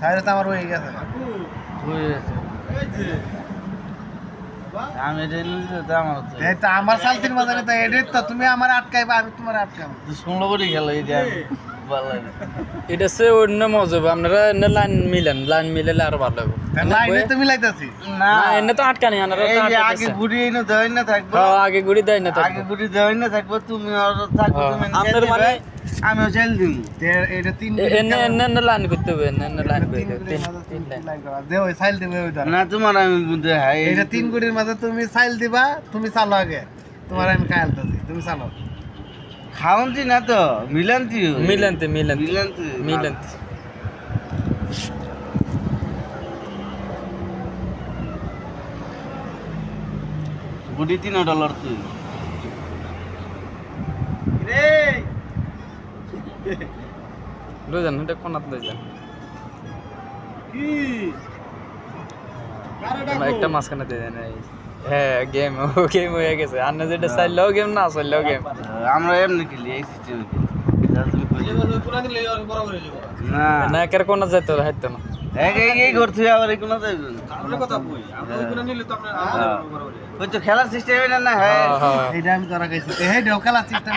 তাহলে তো আমার হয়ে গেছে। হয়ে গেছে। আমি এটা নিলে তো আমার তো এই তো আমার সালতির বাজারে তো এডিট তো তুমি আমার আটকাইবা আমি তোমার আটকাবো শুনলো করে খেলো এই যে আমি। ভালো লাগে এটা সে অন্য মজা হবে। আপনারা এনে লাইন মিলেন লাইন মিলালে আরও ভালো হবে। লাইনে তো মিলাইতেছি। না না। এনে তো আটকানি আনারা এই তো আগে। গুড়ি এনে দেওয়াই না থাকব। হ্যাঁ, আগে গুড়ি দেয় না আগে গুড়ি দেওয়াই না থাকব তুমি আর থাকব হ্যাঁ, তুমি আপনার মানে- আমিও চাইল দিম। তে- এটা তিন এনে এনে এনে লাইন করতে হবে এনে এনে লাইন করতে তিন হবে। তিন- তিন লাইন লাইন করা। দে ওই সাইল দিবে না তোমার আমি বুঝতে হাই এটা তিন গুড়ির মাঝে তুমি সাইল দিবা তুমি চালো আগে। তোমার আমি খায়ালতেছি তুমি চালো। খাওয়ান্তি না তো মিলান্তি মিলান্তে মিলান্তে। মিলান্তি মিলান্তে। গুড়ি তিন ডলার তুই। লই যান এটা কোনাত লই যান। আমরা একটা মাঝখানে দিয়ে দেন। হ্যাঁ গেম ও গেম হয়ে গেছে। আর না যেটা চাইলেও গেম না চাইলেও গেম আমরা এমনি খেলি এই সিস্টেমে না। একের কোনা যাইতে হাইতো তো খেলার সিস্টেম না হ্যাঁ। হ্যাঁ, হ্যাঁ। এটা আমি গেছি ঢোকালা সিস্টেম